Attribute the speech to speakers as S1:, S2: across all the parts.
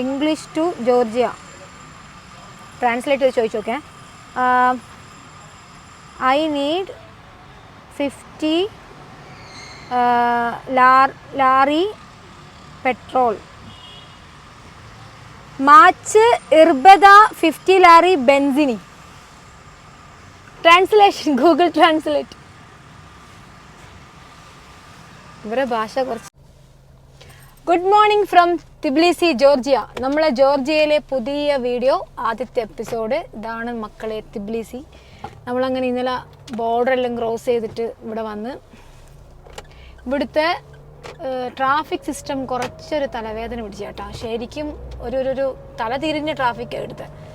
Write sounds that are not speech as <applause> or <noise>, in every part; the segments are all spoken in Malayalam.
S1: ഇംഗ്ലീഷ് ടു ജോർജിയ ട്രാൻസ്ലേറ്റ് ചെയ്ത് ചോദിച്ചു നോക്കേ I need fifty lari petrol match ഇർബദ ഫിഫ്റ്റി ലാറി ബെൻസിനി. ട്രാൻസ്ലേഷൻ ഗൂഗിൾ ട്രാൻസ്ലേറ്റ് ഇവരുടെ ഭാഷ കുറച്ച്. Good morning from Tbilisi Georgia. നമ്മളെ ജോർജിയയിലെ പുതിയ വീഡിയോ ആദ്യത്തെ എപ്പിസോഡ് ഇതാണ് മക്കളെ തിബ്ലിസി. നമ്മളങ്ങനെ ഇന്നലെ ബോർഡറെല്ലാം ക്രോസ് ചെയ്തിട്ട് ഇവിടെ വന്ന് ഇവിടുത്തെ ട്രാഫിക് സിസ്റ്റം കുറച്ചൊരു തലവേദന പിടിച്ചു കേട്ടോ. ശരിക്കും ഒരു ഒരു- തല തിരിഞ്ഞ ട്രാഫിക് എടുത്തത്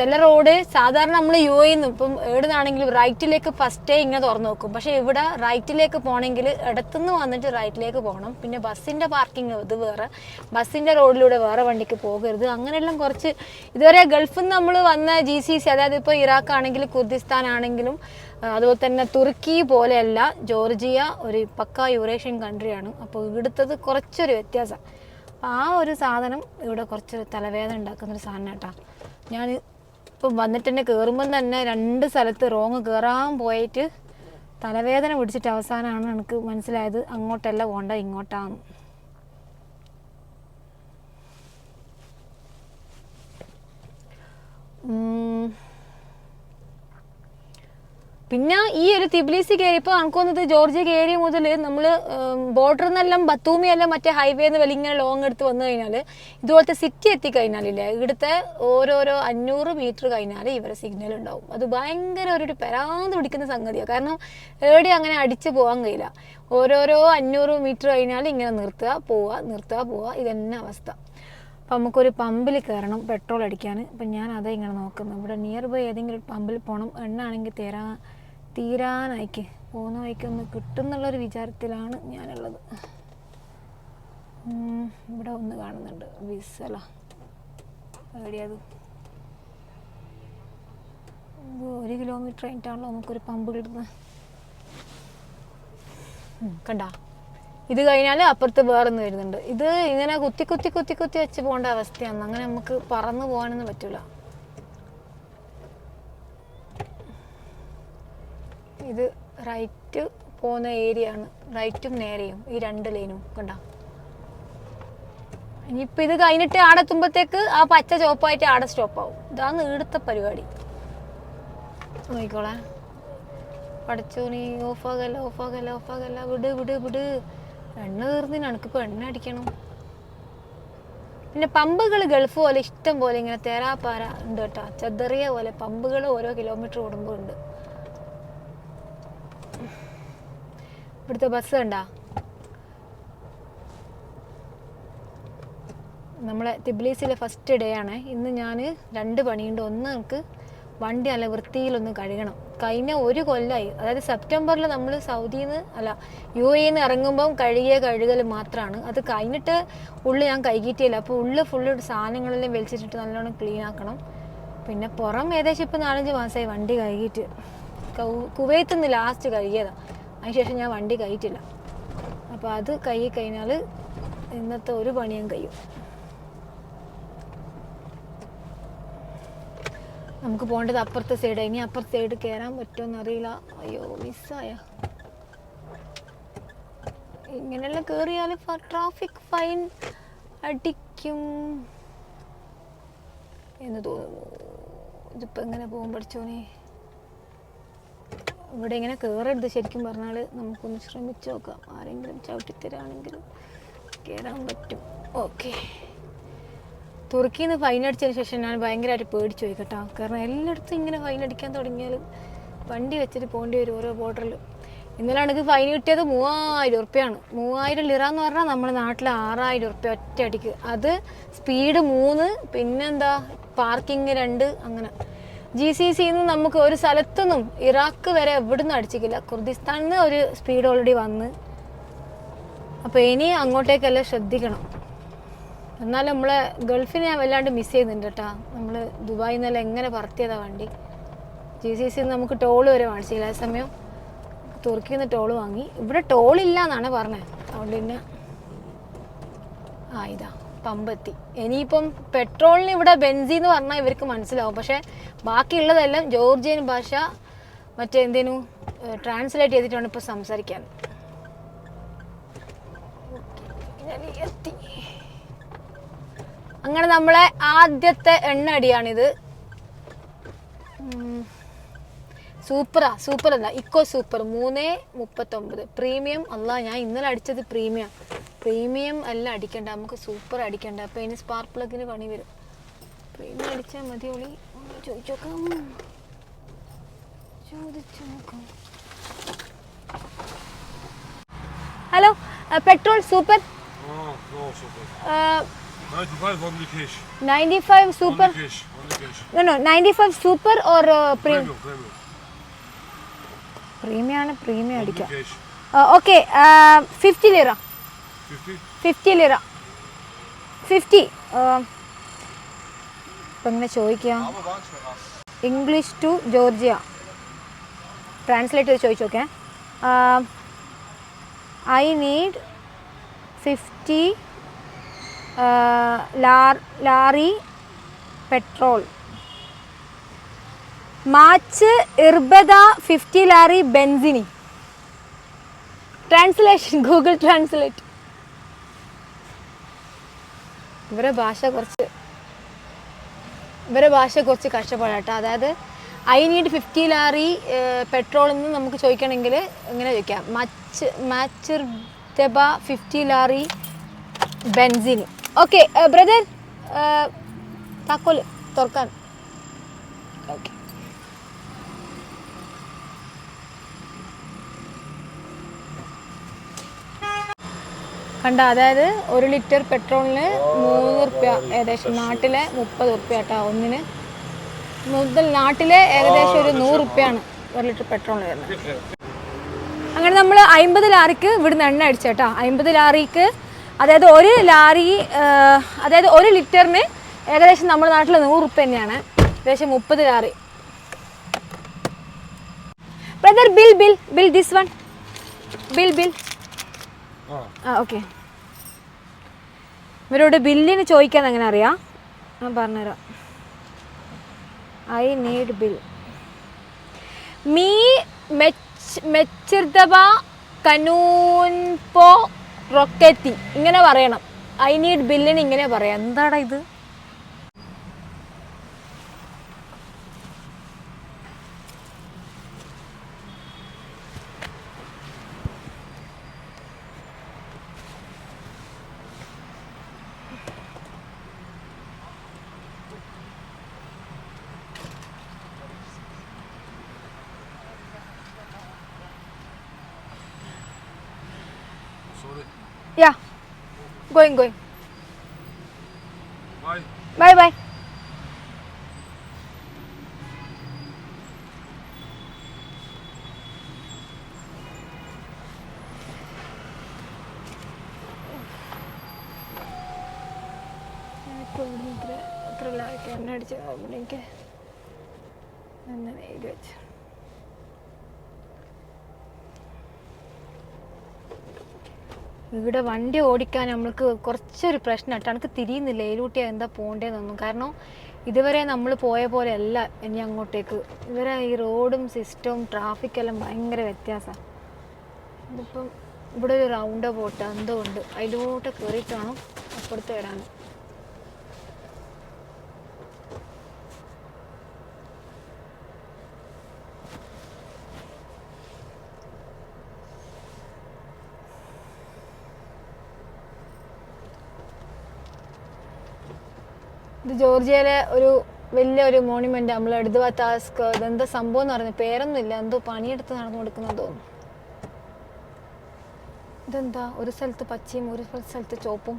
S1: ചില റോഡ് സാധാരണ നമ്മൾ യു എന്ന് ഇപ്പം എവിടുന്നാണെങ്കിലും റൈറ്റിലേക്ക് ഫസ്റ്റേ ഇങ്ങനെ തുറന്നു നോക്കും. പക്ഷേ ഇവിടെ റൈറ്റിലേക്ക് പോകണമെങ്കിൽ ഇടത്തുനിന്ന് വന്നിട്ട് റൈറ്റിലേക്ക് പോകണം. പിന്നെ ബസ്സിന്റെ പാർക്കിംഗ് ഇത് വേറെ. ബസ്സിന്റെ റോഡിലൂടെ വേറെ വണ്ടിക്ക് പോകരുത്. അങ്ങനെയെല്ലാം കുറച്ച് ഇതുവരെ ഗൾഫിൽ നിന്ന് നമ്മൾ വന്ന ജി സി സി അതായത് ഇപ്പോൾ ഇറാഖ് ആണെങ്കിലും കുർദിസ്ഥാൻ ആണെങ്കിലും അതുപോലെ തന്നെ തുർക്കി പോലെയല്ല ജോർജിയ ഒരു പക്ക യൂറേഷ്യൻ കൺട്രിയാണ്. അപ്പോൾ ഇവിടുത്തത് കുറച്ചൊരു വ്യത്യാസം. ആ ഒരു സാധനം ഇവിടെ കുറച്ചൊരു തലവേദന ഉണ്ടാക്കുന്നൊരു സാധനം കേട്ടോ ഞാൻ ഇപ്പം വന്നിട്ട് തന്നെ കയറുമ്പം തന്നെ രണ്ട് സ്ഥലത്ത് റോങ് കയറാൻ പോയിട്ട് തലവേദന പിടിച്ചിട്ട് അവസാനമാണ് എനിക്ക് മനസ്സിലായത് അങ്ങോട്ടല്ല പോണ്ട ഇങ്ങോട്ടാണ് ഉം. പിന്നെ ഈ ഒരു തിബ്ലീസി കയറിയപ്പോൾ തോന്നുന്നത് ജോർജിയ കയറിയ മുതൽ നമ്മൾ ബോർഡറിൽ നിന്നെല്ലാം ബത്തൂമിയെല്ലാം മറ്റേ ഹൈവേന്ന് വലിയ ഇങ്ങനെ ലോങ് എടുത്ത് വന്നു കഴിഞ്ഞാൽ ഇതുപോലത്തെ സിറ്റി എത്തിക്കഴിഞ്ഞാലില്ലേ ഇവിടുത്തെ ഓരോരോ അഞ്ഞൂറ് മീറ്റർ കഴിഞ്ഞാൽ ഇവരെ സിഗ്നൽ ഉണ്ടാവും. അത് ഭയങ്കര ഒരു പെരാന്ത് പിടിക്കുന്ന സംഗതിയാണ് കാരണം എവിടെ അങ്ങനെ അടിച്ച് പോകാൻ കഴിയില്ല. ഓരോരോ അഞ്ഞൂറ് മീറ്റർ കഴിഞ്ഞാൽ ഇങ്ങനെ നിർത്തുക പോവുക നിർത്തുക പോവുക. ഇതന്നെ അവസ്ഥ. അപ്പം നമുക്കൊരു പമ്പിൽ കയറണം പെട്രോൾ അടിക്കാൻ അപ്പം ഞാൻ അതേ ഇങ്ങനെ നോക്കുന്നു. ഇവിടെ നിയർ ബൈ ഏതെങ്കിലും ഒരു പമ്പിൽ പോകണം എണ്ണ ആണെങ്കിൽ തീരാ തീരാനായിക്ക്. പോകുന്ന വഴിക്ക് ഒന്ന് കിട്ടും എന്നുള്ളൊരു വിചാരത്തിലാണ് ഞാനുള്ളത്. ഇവിടെ ഒന്ന് കാണുന്നുണ്ട്. വിസല. എവിടെയത്? ഒരു കിലോമീറ്റർ കഴിഞ്ഞിട്ടാണല്ലോ നമുക്കൊരു പമ്പ് കിട്ടുന്നത്. കണ്ട? ഇത് കഴിഞ്ഞാൽ അപ്പുറത്ത് വേറൊന്ന് വരുന്നുണ്ട്. ഇത് ഇങ്ങനെ കുത്തി കുത്തി കുത്തി കുത്തി വെച്ച് പോകേണ്ട അവസ്ഥയാണ്. അങ്ങനെ നമുക്ക് പറന്നു പോകാനൊന്നും പറ്റൂല. ഇത് റൈറ്റ് പോകുന്ന ഏരിയ ആണ്. റൈറ്റും നേരെയും ഈ രണ്ട് ലൈനും കണ്ട? ഇനിയിപ്പോൾ ഇത് കഴിഞ്ഞിട്ട് ആടെ എത്തുമ്പോഴത്തേക്ക് ആ പച്ച ചോപ്പായിട്ട് ആടെ സ്റ്റോപ്പാവും ഇതാണ് ഇവിടുത്തെ പരിപാടി. നോക്കിക്കോളെ. പഠിച്ചു നീ ഓഫ് ആകല്ല ഓഫ് ഓഫാകല്ല ഓഫ് ഓഫാകല്ല വിട് വിട് വിട്. എണ്ണ തീർന്നിന് എനിക്കിപ്പോൾ എണ്ണ അടിക്കണം. പിന്നെ പമ്പുകൾ ഗൾഫ് പോലെ ഇഷ്ടം പോലെ ഇങ്ങനെ തേരാപ്പാര ഉണ്ട് കേട്ടോ. ചെതറിയ പോലെ പമ്പുകൾ ഓരോ കിലോമീറ്റർ ഓടുമ്പോൾ ഉണ്ട്. ഇവിടുത്തെ ബസ് കണ്ടാ? നമ്മളെ തിബ്ലീസിലെ ഫസ്റ്റ് ഡേ ആണ്. ഇന്ന് ഞാൻ രണ്ട് പണിയുണ്ട്. ഒന്ന് നമുക്ക് വണ്ടി നല്ല വൃത്തിയിലൊന്ന് കഴുകണം. കഴിഞ്ഞ ഒരു കൊല്ലമായി അതായത് സെപ്റ്റംബറിൽ നമ്മൾ സൗദിയിൽ നിന്ന് അല്ല യു എയിൽ നിന്ന് ഇറങ്ങുമ്പം കഴുകിയ കഴുകൽ മാത്രമാണ് അത് കഴിഞ്ഞിട്ട് ഉള്ളിൽ ഞാൻ കഴുകിയിട്ടില്ല. അപ്പോൾ ഉള്ളിൽ ഫുള്ള് സാധനങ്ങളെല്ലാം വലിച്ചിട്ടിട്ട് നല്ലോണം ക്ലീൻ ആക്കണം. പിന്നെ പുറം ഏകദേശം ഇപ്പോൾ നാലഞ്ച് മാസമായി വണ്ടി കഴുകിയിട്ട്. കുവൈത്തിൽ നിന്ന് ലാസ്റ്റ് കഴുകിയതാണ് അതിനുശേഷം ഞാൻ വണ്ടി കയറ്റില്ല. അപ്പോൾ അത് കൈ കഴിഞ്ഞാൽ ഇന്നത്തെ ഒരു പണിയും കഴിയും. നമുക്ക് പോകേണ്ടത് അപ്പുറത്തെ സൈഡ് ഇനി അപ്പുറത്തെ സൈഡ് കയറാൻ പറ്റുമോ അറിയില്ല. അയ്യോ മിസ്സായ ഇങ്ങനെയുള്ള കയറിയാൽ ട്രാഫിക് ഫൈൻ അടിക്കും എന്ന് തോന്നുന്നു. ഇതിപ്പോൾ എങ്ങനെ പോകും പഠിച്ചോനെ? ഇവിടെ ഇങ്ങനെ കയറരുത് ശരിക്കും പറഞ്ഞാൽ നമുക്കൊന്ന് ശ്രമിച്ചു നോക്കാം. ആരെങ്കിലും ചവിട്ടിത്തരാണെങ്കിൽ കയറാൻ പറ്റും. ഓക്കെ. തുർക്കിയിൽ നിന്ന് ഫൈൻ അടിച്ചതിന് ശേഷം ഞാൻ ഭയങ്കരമായിട്ട് പേടിച്ചു പോയി കേട്ടോ. കാരണം എല്ലായിടത്തും ഇങ്ങനെ ഫൈൻ അടിക്കാൻ തുടങ്ങിയാൽ വണ്ടി വെച്ചിട്ട് പോകേണ്ടി വരും ഓരോ ബോർഡറിൽ ഇന്നലെ ഫൈൻ കിട്ടിയത് മൂവായിരം ഉറുപ്പ്യാണ്. മൂവായിരം ലിറ എന്ന് പറഞ്ഞാൽ നമ്മുടെ നാട്ടിൽ ആറായിരം ഉറുപ്പ്യ ഒറ്റ അടിക്ക് അത് സ്പീഡ് മൂന്ന് പിന്നെന്താ? പാർക്കിംഗ് രണ്ട് അങ്ങനെ. ജി സി സിന്ന് നമുക്ക് ഒരു സ്ഥലത്തൊന്നും ഇറാഖ് വരെ എവിടുന്നും അടിച്ചിട്ടില്ല. കുർദിസ്ഥാനിൽ നിന്ന് ഒരു സ്പീഡ് ഓൾറെഡി വന്ന്. അപ്പോൾ ഇനി അങ്ങോട്ടേക്കെല്ലാം ശ്രദ്ധിക്കണം. എന്നാൽ നമ്മളെ ഗൾഫിനെ ഞാൻ വല്ലാണ്ട് മിസ് ചെയ്യുന്നുണ്ട് കേട്ടോ. നമ്മൾ ദുബായിൽ നിന്നെല്ലാം എങ്ങനെ പറത്തിയതാ വണ്ടി. ജി സി സി നമുക്ക് ടോൾ വരെ വാങ്ങിച്ചില്ല. ആ സമയം തുർക്കിയിൽ നിന്ന് ടോൾ വാങ്ങി. ഇവിടെ ടോൾ ഇല്ല എന്നാണ് പറഞ്ഞത്. അതുകൊണ്ട് പിന്നെ ആ ഇതാ. പമ്പെത്തി. ഇനിയിപ്പം പെട്രോളിന് ഇവിടെ ബെൻസി എന്ന് പറഞ്ഞാൽ ഇവർക്ക് മനസ്സിലാവും. പക്ഷെ ബാക്കിയുള്ളതെല്ലാം ജോർജിയൻ ഭാഷ മറ്റേ എന്തേനു ട്രാൻസ്ലേറ്റ് ചെയ്തിട്ടാണ് ഇപ്പോൾ സംസാരിക്കാൻ. അങ്ങനെ നമ്മളെ ആദ്യത്തെ എണ്ണ അടിയാണിത്. സൂപ്പറാ സൂപ്പർ അല്ല ഇക്കോ സൂപ്പർ മൂന്ന് മുപ്പത്തൊമ്പത്. പ്രീമിയം അല്ല ഞാൻ ഇന്നലെ അടിച്ചത് പ്രീമിയം. പ്രീമിയം അല്ല അടിക്കണ്ട നമുക്ക് സൂപ്പർ അടിക്കണ്ട അപ്പൊ ഇനി സ്പാർക്ക് പ്ലഗിന് പണി വരും പ്രീമിയം അടിച്ചാൽ മതി ഒളി ചോദിച്ചോക്കാം ചോദിച്ചു നോക്കാം hello petrol super
S2: no, super. 95 on the cash.
S1: Ninety five super ninety five super or premium. Premium ആണ് പ്രീമിയം അടിക്കാം. Okay fifty lira
S2: 50?
S1: Fifty lira. Fifty ഇപ്പം ഇങ്ങനെ ചോദിക്കാം. ഇംഗ്ലീഷ് ടു ജോർജിയ ട്രാൻസ്ലേറ്റ് ചെയ്ത് ചോദിച്ചു നോക്കേ. I need fifty lari petrol. Match ഇർബദ ഫിഫ്റ്റി ലാറി ബെൻസിനി. ട്രാൻസ്ലേഷൻ ഗൂഗിൾ ട്രാൻസ്ലേറ്റ് ഇവരെ ഭാഷ കുറച്ച് ഇവരെ ഭാഷ കുറച്ച് കഷ്ടപ്പാടാട്ടോ അതായത് I need fifty lari petrol എന്ന് നമുക്ക് ചോദിക്കണമെങ്കിൽ ഇങ്ങനെ ചോദിക്കാം. മച്ച് മാച്ചിർ ദബ ഫിഫ്റ്റി ലാറി ബെൻസിൻ ഓക്കെ ബ്രദർ താക്കോൽ തുറക്കാൻ. കണ്ട അതായത് ഒരു ലിറ്റർ പെട്രോളിന് മൂന്ന് റുപ്യ ഏകദേശം നാട്ടിലെ മുപ്പത് റുപ്യ കേട്ടോ ഒന്നിന്. മുതൽ നാട്ടിലെ ഏകദേശം ഒരു നൂറ് റുപ്യാണ് ഒരു ലിറ്റർ പെട്രോളിന് വരുന്നത്. അങ്ങനെ നമ്മൾ അമ്പത് ലാറിക്ക് ഇവിടുന്ന് എണ്ണ അടിച്ചേട്ടാ അമ്പത് ലാറിക്ക് അതായത് ഒരു ലാറി അതായത് ഒരു ലിറ്ററിന് ഏകദേശം നമ്മുടെ നാട്ടിൽ നൂറ് റുപ്യ തന്നെയാണ് ഏകദേശം മുപ്പത് lari. Brother bill bill bill this one bill bill. ആ. ഓക്കെ. ഇവരോട് ബില്ലിന് ചോദിക്കാൻ എങ്ങനെ അറിയാം? ഞാൻ പറഞ്ഞുതരാം. ഐ നീഡ് ബിൽ മീ മെച്ച് മെച്ചിർദബ കനൂൻപോ റൊക്കെത്തി. ഇങ്ങനെ പറയണം. ഐ നീഡ് ബില്ലിന് ഇങ്ങനെ പറയാം. എന്താടാ ഇത്
S2: Sorry.
S1: Yeah going going
S2: Bye.
S1: Bye bye എണ്ണ അടിച്ച് എനിക്ക് അങ്ങനെ എഴുതി വെച്ചു. ഇവിടെ വണ്ടി ഓടിക്കാൻ നമ്മൾക്ക് കുറച്ചൊരു പ്രശ്നം കേട്ടോ എനിക്ക് തിരിയുന്നില്ല. ഏലൂട്ടിയ എന്താ പോകേണ്ടതെന്നൊന്നും കാരണം ഇതുവരെ നമ്മൾ പോയ പോലെ അല്ല ഇനി അങ്ങോട്ടേക്ക്. ഇവരെ ഈ റോഡും സിസ്റ്റവും ട്രാഫിക്കെല്ലാം ഭയങ്കര വ്യത്യാസമാണ് ഇതിപ്പം ഇവിടെ ഒരു റൗണ്ട് പോട്ട് എന്തോ ഉണ്ട്. അതിലോട്ട് കയറിയിട്ട് വേണം അപ്പുറത്ത് വരാൻ. ഇത് ജോർജിയയിലെ ഒരു വലിയ ഒരു മോണുമെന്റ് നമ്മൾ എടുത്തു ടാസ്ക് ഇതെന്താ സംഭവം എന്ന് പറഞ്ഞു പേരൊന്നുമില്ല. എന്തോ പണിയെടുത്ത് നടന്നു കൊടുക്കുന്ന തോന്നുന്നു. ഇതെന്താ? ഒരു സ്ഥലത്ത് പച്ചയും ഒരു സ്ഥലത്ത് ചോപ്പും.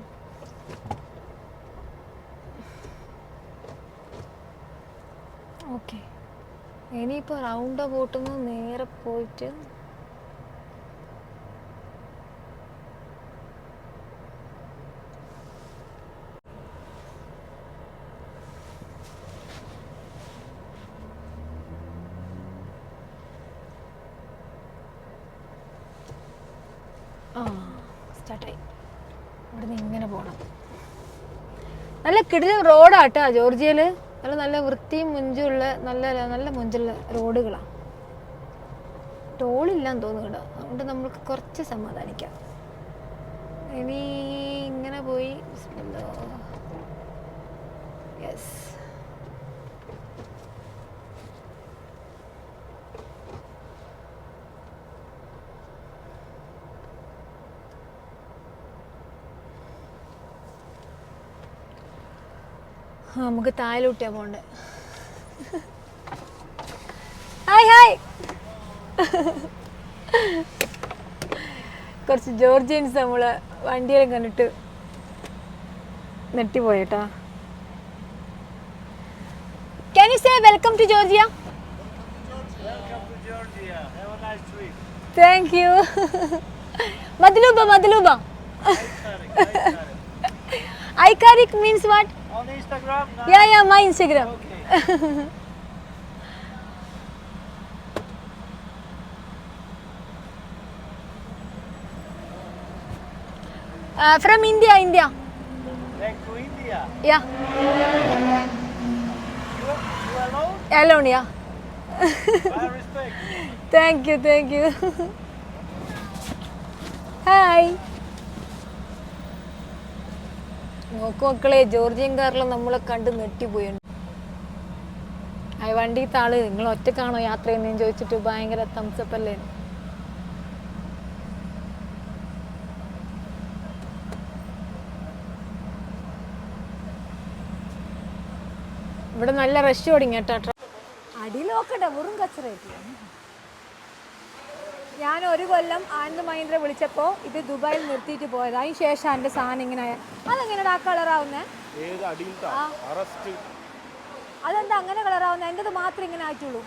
S1: ഓക്കെ. ഇനിയിപ്പോൾ റൗണ്ട് ബോട്ടിൽ നിന്ന് നേരെ പോയിട്ട് ആ സ്റ്റാർട്ടായി ഇവിടുന്ന് ഇങ്ങനെ പോകണം നല്ല കിടില റോഡാട്ടാ ജോർജിയയിൽ. നല്ല നല്ല വൃത്തിയും മുഞ്ചുള്ള നല്ല നല്ല മുഞ്ചുള്ള റോഡുകളാ. ടോളില്ലാന്ന് തോന്നുന്നു കേട്ടോ. അതുകൊണ്ട് നമ്മൾക്ക് കുറച്ച് സമാധാനിക്കാം. ഇനി ഇങ്ങനെ പോയി. യെസ് ആ നമുക്ക് തായലൂട്ടിയാ പോണ്ടേ. Hi hi. കുറച്ച് ജോർജിയൻസ് നമ്മൾ വണ്ടിയെല്ലാം കണ്ടിട്ട് നെട്ടിപ്പോയിട്ടാ can you say welcome to Georgia? Thank you മദ്ലൂബ മദ്ലൂബ ഐക്കാരിക് means what
S3: Instagram? No.
S1: Yeah, yeah, my Instagram.
S3: Okay. <laughs>
S1: Uh, from India, India.
S3: Back to India.
S1: Yeah,
S3: You, you alone?
S1: alone, yeah.
S3: Respect. <laughs>
S1: Thank you, thank you. <laughs> Hi നോക്കു മക്കളെ ജോർജിയൻ കാറിൽ നമ്മളെ കണ്ട് നെട്ടിപ്പോയുണ്ട് ആ വണ്ടി ആൾ നിങ്ങൾ ഒറ്റക്കാണോ യാത്ര ചെയ്യുന്നതെന്ന് ചോദിച്ചിട്ട് ഭയങ്കര തംസപ്പ് അല്ലേ? ഇവിടെ നല്ല റഷ് ഓടിങ്ങട്ടോ അടിയിൽ നോക്കട്ടെ വെറും കച്ചറായിട്ട് ഞാൻ ഒരു കൊല്ലം ആനന്ദ് മഹീന്ദ്ര വിളിച്ചപ്പോൾ ഇത് ദുബായിൽ നിർത്തിയിട്ട് പോയത്. അതിന് ശേഷം എന്റെ സാധനം ഇങ്ങനെ ആയ- അതെങ്ങനെയാ ആ. കളറാവുന്നത് അതെന്താ അങ്ങനെ കളറാവുന്നത് എന്റെത് മാത്രം ഇങ്ങനെ ആയിട്ടുള്ളൂ.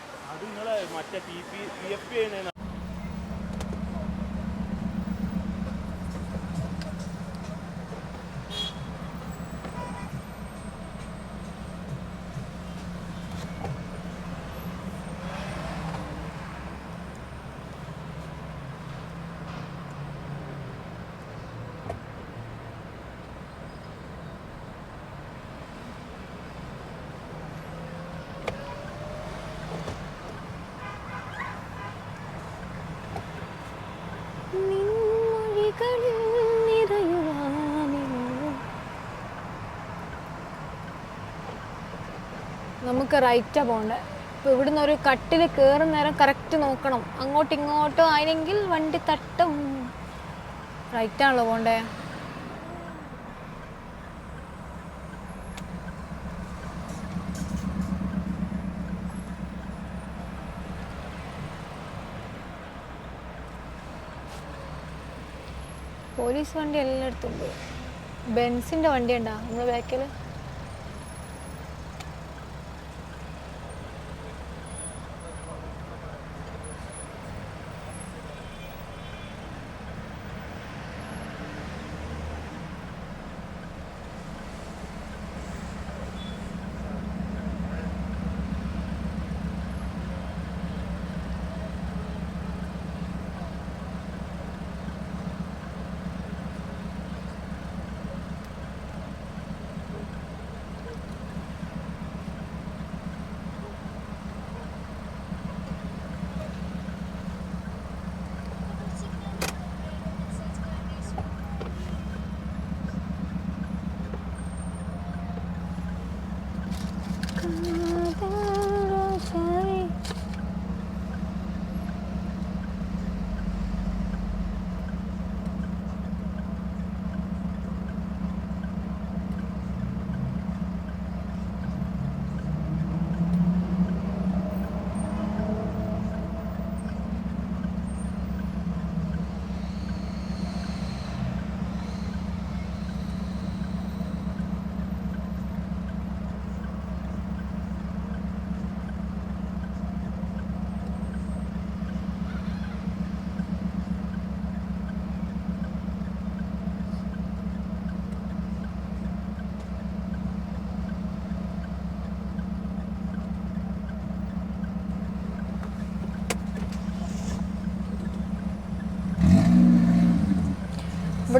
S1: നമുക്ക് റൈറ്റാ പോകേണ്ടത് ഇപ്പൊ ഇവിടുന്ന് ഒരു കട്ടിൽ കയറുന്ന നേരം കറക്റ്റ് നോക്കണം. അങ്ങോട്ടും ഇങ്ങോട്ടും ആയില്ലെങ്കിൽ വണ്ടി തട്ടും. റൈറ്റാണല്ലോ പോണ്ടേ പോലീസ് വണ്ടി എല്ലായിടത്തും ഉണ്ട് ബെൻസിന്റെ വണ്ടി ഉണ്ടോ? നമ്മുടെ ബാക്കിൽ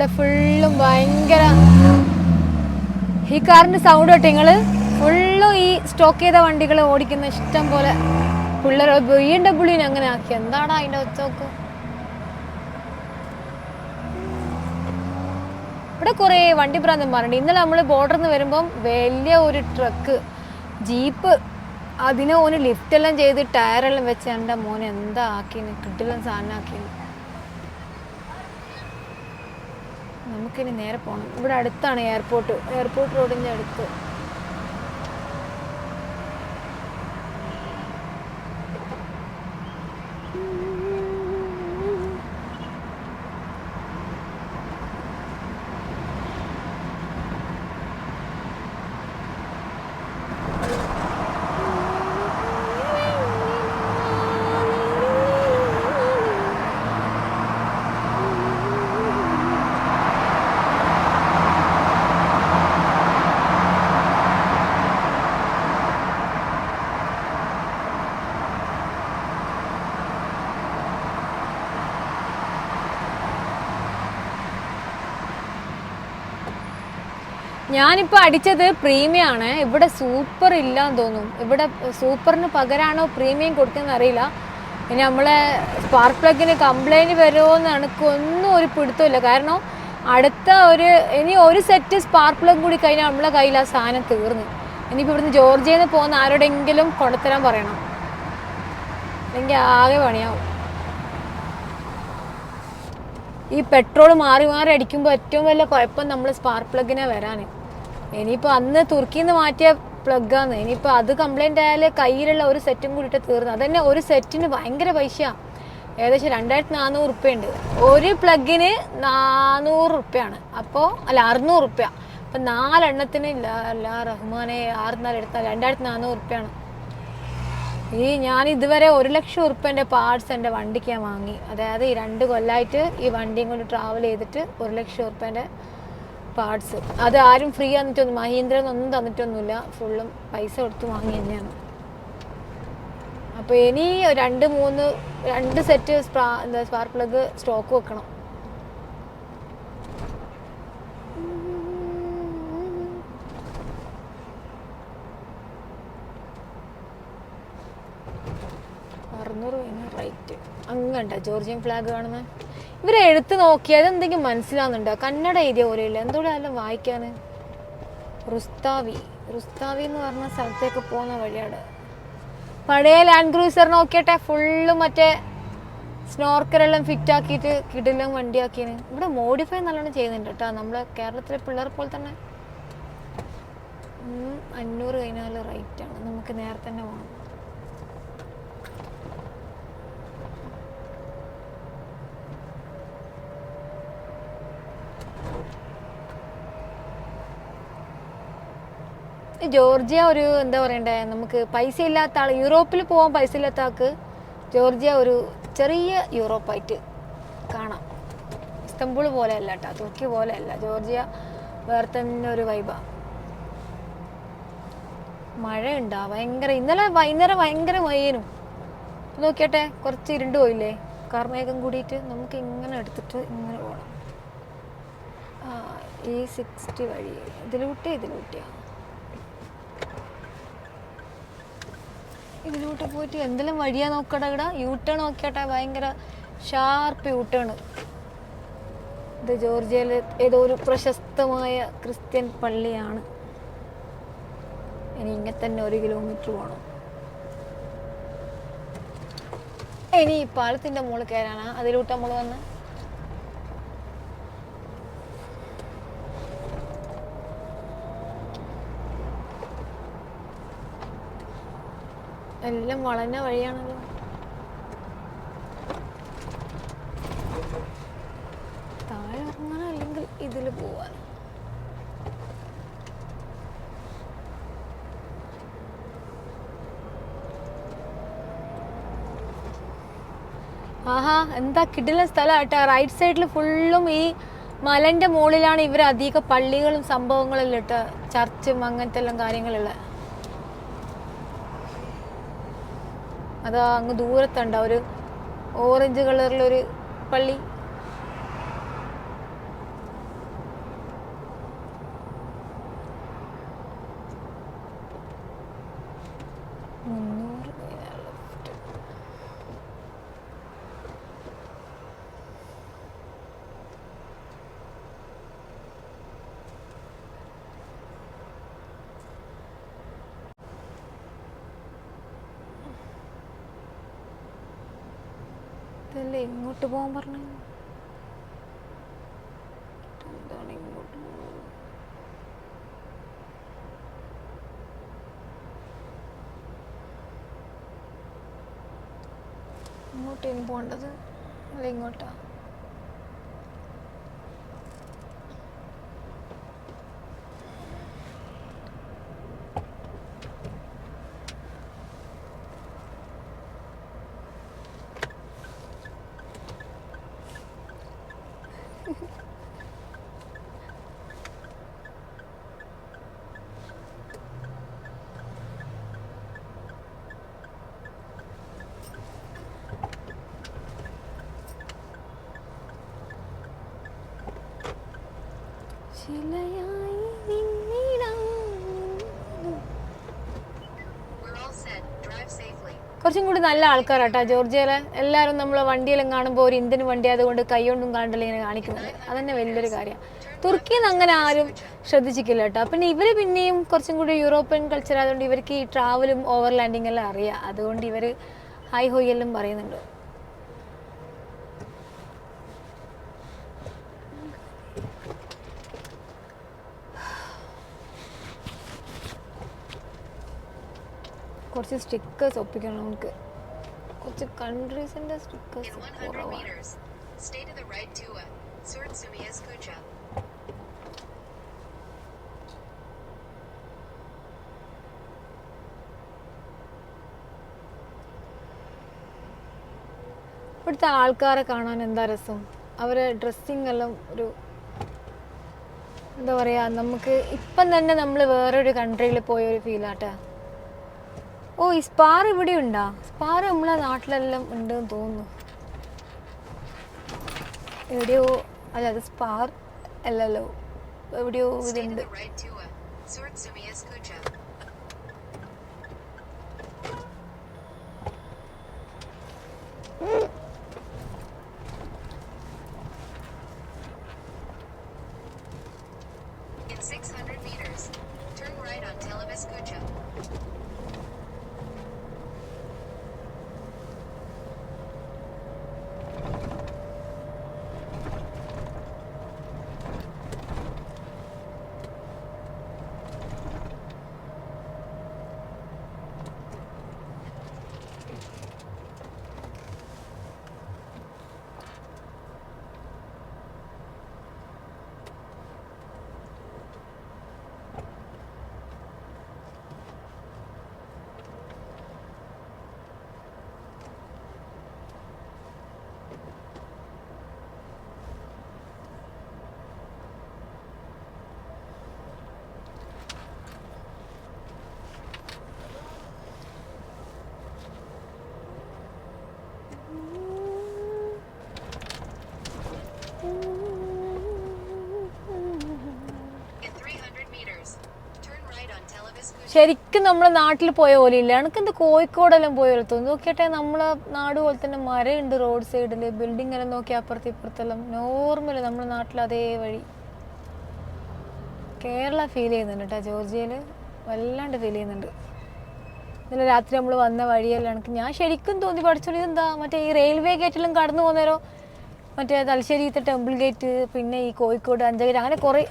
S1: ഇവിടെ ഫുള്ളും ഭയങ്കര ഈ കാറിന്റെ സൗണ്ട് കേട്ടോ നിങ്ങൾ? ഫുള്ളും ഈ സ്റ്റോക്ക് ചെയ്ത വണ്ടികൾ ഓടിക്കുന്ന ഇഷ്ടം പോലെ പിള്ളേർ ബി എം ഡബ്ല്യൂന് അങ്ങനെ ആക്കി. എന്താടാ അതിന്റെ ഒച്ചോക്ക് ഇവിടെ കുറേ വണ്ടി ഭ്രാന്തന്മാരുണ്ട് ഇന്നലെ നമ്മൾ ബോർഡറിൽ നിന്ന് വരുമ്പം വലിയ ഒരു ട്രക്ക് ജീപ്പ് അതിനെ ഓന് ലിഫ്റ്റ് എല്ലാം ചെയ്ത് ടയറെല്ലാം വെച്ച് എന്റെ മോനെ എന്താ ആക്കിന് കിട്ടില്ല സാധനം ആക്കിന് നമുക്കിനി നേരെ പോകണം ഇവിടെ അടുത്താണ് എയർപോർട്ട് എയർപോർട്ട് റോഡിന്റെ അടുത്ത്. ഞാനിപ്പോൾ അടിച്ചത് പ്രീമിയം ആണ് ഇവിടെ സൂപ്പർ ഇല്ലാന്ന് തോന്നും. ഇവിടെ സൂപ്പറിന് പകരമാണോ പ്രീമിയം കൊടുക്കുന്ന അറിയില്ല. ഇനി നമ്മളെ സ്പാർക്ക് പ്ലഗിന് കംപ്ലൈന്റ് വരുമോ എന്ന് എനിക്കൊന്നും ഒരു പിടുത്തമില്ല കാരണം അടുത്ത ഒരു ഇനി ഒരു സെറ്റ് സ്പാർക്ക് പ്ലഗ് കൂടി കഴിഞ്ഞാൽ നമ്മളെ കയ്യിൽ ആ സാധനം തീർന്നു. ഇനിയിപ്പോൾ ഇവിടുന്ന് ജോർജിയിൽ നിന്ന് പോകുന്ന ആരോടെങ്കിലും കൊണ്ടുത്തരാൻ പറയണം. അല്ലെങ്കിൽ ആകെ പണിയാവും. ഈ പെട്രോൾ മാറി മാറി അടിക്കുമ്പോൾ ഏറ്റവും വലിയ കുഴപ്പം നമ്മൾ സ്പാർക്ക് പ്ലഗിനെ വരാൻ ഇനിയിപ്പോൾ അന്ന് തുർക്കിയിൽ നിന്ന് മാറ്റിയ പ്ലഗാന്ന് ഇനിയിപ്പോൾ അത് കംപ്ലൈന്റ് ആയാൽ കയ്യിലുള്ള ഒരു സെറ്റും കൂടിയിട്ട് തീർന്നു. അതന്നെ ഒരു സെറ്റിന് ഭയങ്കര പൈസയാണ് ഏകദേശം രണ്ടായിരത്തി നാനൂറ് ഉറുപ്പ്യ ഉണ്ട് ഒരു പ്ലഗിന് നാനൂറ് ഉറുപ്പ്യാണ് അപ്പോൾ അല്ല അറുന്നൂറ് ഉറുപ്പ്യ അപ്പം നാലെണ്ണത്തിന് അല്ല റഹ്മാനെ ആറ് നാല് എടുത്താൽ രണ്ടായിരത്തി നാനൂറ് ഉറുപ്പ്യാണ് ഈ ഞാൻ ഇതുവരെ ഒരു ലക്ഷം ഉറുപ്പ്യന്റെ പാർട്സ് എന്റെ വണ്ടിക്ക് ഞാൻ വാങ്ങി. അതായത് ഈ രണ്ട് കൊല്ലമായിട്ട് ഈ വണ്ടിയും കൊണ്ട് ട്രാവൽ ചെയ്തിട്ട് ഒരു ലക്ഷം ഉറുപ്പ്യന്റെ പാർട്സ് അത് ആരും ഫ്രീ തന്നിട്ടൊന്നും മഹീന്ദ്രനൊന്നും തന്നിട്ടൊന്നുമില്ല. ഫുള്ളും പൈസ കൊടുത്ത് വാങ്ങി തന്നെയാണ്. അപ്പോൾ ഇനി രണ്ട് മൂന്ന് രണ്ട് സെറ്റ് സ്പാ എന്താ സ്പാർക്ക് പ്ലഗ് സ്റ്റോക്ക് വെക്കണം അറുന്നൂറ് കഴിഞ്ഞ റേറ്റ് അങ്ങണ്ട ജോർജിയൻ ഫ്ലാഗ് കാണുന്നത് ഇവരെ എഴുത്ത് നോക്കിയാൽ എന്തെങ്കിലും മനസ്സിലാവുന്നുണ്ടോ? കന്നഡ എഴുതിയ പോലെയില്ല? എന്തോടെ എല്ലാം വായിക്കാൻ റുസ്താവി. റുസ്താവി എന്ന് പറഞ്ഞ സ്ഥലത്തേക്ക് പോകുന്ന വഴിയാണ്. പഴയ ലാൻഡ് ക്രൂസർ നോക്കിയട്ടെ ഫുള്ള് മറ്റേ സ്നോർക്കറെല്ലാം ഫിറ്റ് ആക്കിയിട്ട് കിടിലും വണ്ടിയാക്കിയാണ് ഇവിടെ മോഡിഫൈ നല്ലോണം ചെയ്യുന്നുണ്ട് കേട്ടോ. നമ്മളെ കേരളത്തിലെ പിള്ളേർ പോലെ തന്നെ. അഞ്ഞൂറ് കഴിഞ്ഞാൽ റേറ്റാണ് നമുക്ക് നേരത്തെ തന്നെ പോകണം ഈ ജോർജിയ ഒരു എന്താ പറയണ്ടേ നമുക്ക് പൈസ ഇല്ലാത്ത ആൾ യൂറോപ്പിൽ പോകാൻ പൈസ ഇല്ലാത്ത ആൾക്ക് ജോർജിയ ഒരു ചെറിയ യൂറോപ്പായിട്ട് കാണാം. ഇസ്തംബുൾ പോലെ അല്ല കേട്ടോ തുർക്കി പോലെ അല്ല ജോർജിയ വേറെ തന്നെ ഒരു വൈബാ മഴ ഉണ്ടാ ഭയങ്കര ഇന്നലെ വൈകുന്നേരം ഭയങ്കര മയ്യനും നോക്കിയട്ടെ കുറച്ച് ഇരുണ്ട് പോയില്ലേ? കാർമേഘം കൂടിയിട്ട് നമുക്ക് ഇങ്ങനെ എടുത്തിട്ട് ഇങ്ങനെ പോകണം ഈ സിക്സ്റ്റി വഴി ഇതിലൂട്ടിയാ ഇതിലൂട്ടിയാ. ഇതിലൂട്ട് പോയിട്ട് എന്തെല്ലാം വഴിയാ നോക്കട്ടെ ഇവിടെ? യൂട്ടേൺ ടേൺ നോക്കിയാട്ടെ ഭയങ്കര ഷാർപ്പ് യൂട്ടേൺ ടേൺ ഇത് ജോർജിയയിലെ ഏതോ ഒരു പ്രശസ്തമായ ക്രിസ്ത്യൻ പള്ളിയാണ്. ഇനി ഇങ്ങനെ തന്നെ ഒരു കിലോമീറ്റർ പോകണം ഇനി ഈ പാലത്തിന്റെ മുകളിൽ കയറാനാ? അതിലൂട്ട് നമ്മൾ വന്ന് എല്ലാം വളഞ്ഞ വഴിയാണല്ലോ. താഴെ ഇറങ്ങണം അല്ലെങ്കിൽ ഇതിൽ പോവാൻ. ആഹാ എന്താ കിടിലൻ സ്ഥലമാട്ടോ റൈറ്റ് സൈഡിൽ ഫുള്ളും ഈ മലന്റെ മുകളിലാണ് ഇവർ അധിക പള്ളികളും സംഭവങ്ങളും ഇട്ട്. ചർച്ചും അങ്ങനത്തെ എല്ലാം കാര്യങ്ങളുള്ള അതാ അങ്ങ് ദൂരത്തുണ്ട്. ഒരു ഓറഞ്ച് കളറിലൊരു പള്ളി. അല്ലേ ഇങ്ങോട്ട് പോകാൻ പറഞ്ഞു. എന്താണ് ഇങ്ങോട്ട്? ഇങ്ങോട്ടേന് പോകേണ്ടത് അല്ല ഇങ്ങോട്ടാ? കുറച്ചും കൂടി നല്ല ആൾക്കാരാട്ടാ. ജോർജിയയിലെ എല്ലാവരും നമ്മൾ വണ്ടിയെല്ലാം കാണുമ്പോൾ ഒരു ഇന്ത്യൻ വണ്ടി ആയതുകൊണ്ട് കൈകൊണ്ടും കണ്ടല്ലേ ഇങ്ങനെ കാണിക്കുന്നത്. അതന്നെ വലിയൊരു കാര്യമാണ് തുർക്കിയിൽ നിന്ന് അങ്ങനെ ആരും ശ്രദ്ധിച്ചിട്ടില്ല കേട്ടോ പിന്നെ ഇവർ പിന്നെയും കുറച്ചും കൂടി യൂറോപ്യൻ കൾച്ചർ ആയതുകൊണ്ട് ഇവർക്ക് ഈ ട്രാവലും ഓവർലാൻഡിങ് എല്ലാം അറിയാം. അതുകൊണ്ട് ഇവർ ഹൈ ഹോയ് എല്ലാം പറയുന്നുണ്ട്. കുറച്ച് സ്റ്റിക്കേഴ്സ് ഒപ്പിക്കണം നമുക്ക്. കുറച്ച്
S4: കൺട്രീസിന്റെ
S1: സ്റ്റിക്കേഴ്സ്
S4: 100
S1: കുറവാണ്
S4: meters, stay to the right to a Surtsumia Skucha.
S1: ഇവിടുത്തെ ആൾക്കാരെ കാണാൻ എന്താ രസം? അവരെ ഡ്രസ്സിങ് എല്ലാം ഒരു എന്താ പറയുക നമുക്ക് ഇപ്പം തന്നെ നമ്മൾ വേറൊരു കൺട്രിയിൽ പോയ ഒരു ഫീലാട്ടാ ഓ ഈ സ്പാർ ഇവിടെ ഉണ്ടാ സ്പാർ നമ്മളെ നാട്ടിലെല്ലാം ഉണ്ടെന്ന് തോന്നുന്നു. എവിടെയോ അല്ല അത് സ്പാർ അല്ലല്ലോ. എവിടെയോ ഇതുണ്ട്. ശരിക്കും നമ്മളെ നാട്ടിൽ പോയ പോലെ ഇല്ല എനിക്ക് എന്ത് കോഴിക്കോടെല്ലാം പോയ പോലെ തോന്നുന്നു. നോക്കിയട്ടെ നമ്മളെ നാട് പോലെ തന്നെ മരമുണ്ട് റോഡ് സൈഡിൽ ബിൽഡിംഗ് എല്ലാം നോക്കി അപ്പുറത്ത് ഇപ്പുറത്തെല്ലാം നോർമൽ നമ്മുടെ നാട്ടിൽ അതേ വഴി. കേരള ഫീൽ ചെയ്യുന്നുണ്ട് കേട്ടോ ജോർജിയയിൽ വല്ലാണ്ട് ഫീൽ ചെയ്യുന്നുണ്ട്. ഇന്നലെ രാത്രി നമ്മൾ വന്ന വഴിയെല്ലാം എനിക്ക് ഞാൻ ശരിക്കും തോന്നി പഠിച്ചോളൂ എന്താ മറ്റേ ഈ റെയിൽവേ ഗേറ്റിലും കടന്നു പോകുന്നേരോ മറ്റേ തലശ്ശേരിത്തെ ടെമ്പിൾ ഗേറ്റ് പിന്നെ ഈ കോഴിക്കോട് അഞ്ചഗിരി അങ്ങനെ കുറേ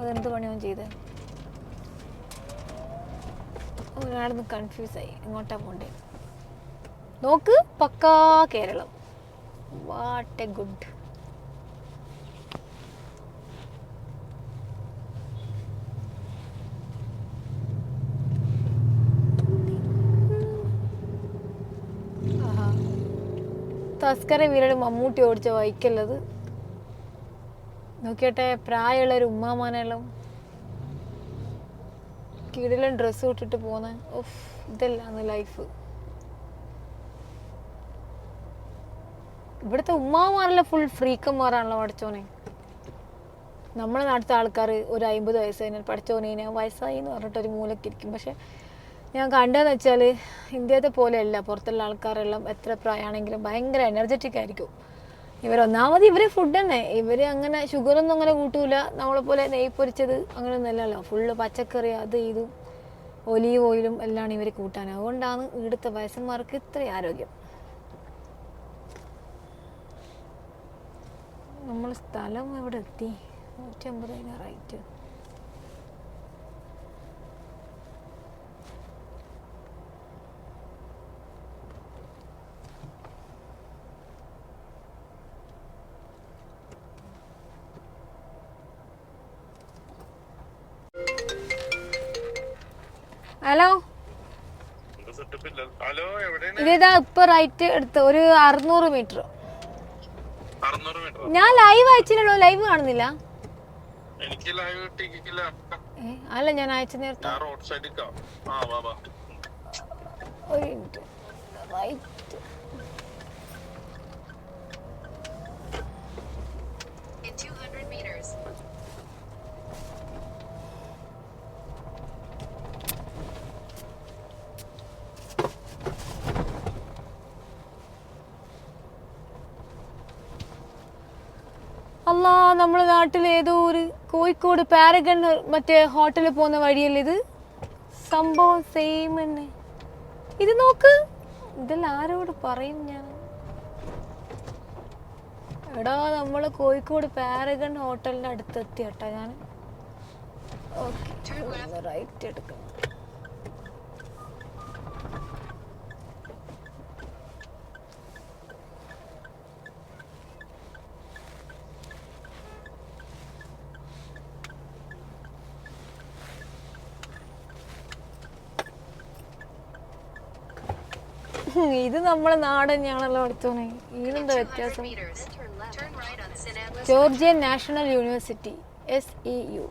S1: അതെന്ത് പണിയാവും ചെയ്തത് ഞാനൊന്ന് കൺഫ്യൂസ് ആയി. എങ്ങോട്ടാ പോണ്ടേ? നോക്ക് പക്കാ Keralam. What a good Thaskaraveeran Mammootty ഓടിച്ച വൈക്കല്ലത് നോക്കിയട്ടെ പ്രായമുള്ള ഒരു ഉമ്മാമാനെല്ലാം കീഴിലും ഡ്രസ്സ് ഇട്ടിട്ട് പോകുന്നത് ഓഫ് ഇതല്ലാന്ന് ലൈഫ് ഇവിടുത്തെ ഉമ്മാമാരല്ല ഫുൾ ഫ്രീക്കന്മാരാണല്ലോ പഠിച്ചോനെ. നമ്മളെ നാട്ടിലത്തെ ആൾക്കാർ ഒരു അമ്പത് വയസ്സ് കഴിഞ്ഞാൽ പഠിച്ചോനെ ഞാൻ വയസ്സായി എന്ന് പറഞ്ഞിട്ട് ഒരു മൂലക്കിരിക്കും പക്ഷെ ഞാൻ കണ്ടതെന്ന് വെച്ചാൽ ഇന്ത്യത്തെ പോലെയല്ല പുറത്തുള്ള ആൾക്കാരെല്ലാം എത്ര പ്രായമാണെങ്കിലും ഭയങ്കര എനർജറ്റിക് ആയിരിക്കും. ഇവരൊന്നാമത് ഇവർ ഫുഡ് തന്നെ. ഇവർ അങ്ങനെ ഷുഗറൊന്നും അങ്ങനെ കൂട്ടൂല. നമ്മളെ പോലെ നെയ് പൊരിച്ചത് അങ്ങനെ ഒന്നല്ലല്ലോ ഫുള്ള് പച്ചക്കറി അത് ഇതും ഒലീവ് ഓയിലും എല്ലാം ഇവർ കൂട്ടാൻ. അതുകൊണ്ടാണ് ഇവിടുത്തെ വയസ്സന്മാർക്ക് ഇത്ര ആരോഗ്യം. നമ്മൾ സ്ഥലം എവിടെ എത്തി? നൂറ്റമ്പത് റൈറ്റ് ഹലോ ഇതേതാ ഇപ്പൊ റൈറ്റ് എടുത്ത് ഒരു അറുന്നൂറ് മീറ്റർ ഞാൻ ലൈവ് അയച്ചില്ലല്ലോ ലൈവ് കാണുന്നില്ല.
S2: എനിക്ക് ലൈവ് കിട്ടിയില്ല
S1: അല്ല ഞാൻ അയച്ച നേരത്തെ.
S2: റോഡ് സൈഡിൽ
S1: ഒരു മിനിറ്റ് റൈറ്റ്
S4: In 200 meters,
S1: അല്ല നമ്മളെ നാട്ടിൽ ഏതോ ഒരു കോഴിക്കോട് പാരഗൺ മറ്റേ ഹോട്ടലിൽ പോകുന്ന വഴിയല്ലേ ഇത്? സംഭവം സെയിം തന്നെ. ഇത് നോക്ക്. ഇതെല്ലാം ആരോട് പറയും ഞാൻ? എടാ നമ്മൾ കോഴിക്കോട് പാരഗൺ ഹോട്ടലിന്റെ അടുത്തെത്തി കേട്ടോ ഞാൻ റൈറ്റ് എടുക്കണം ഇത് നമ്മളെ നാടന്നെയാണല്ലോ അടുത്തോനെ ഇതിനെന്താ വ്യത്യാസം. Georgian national university S E U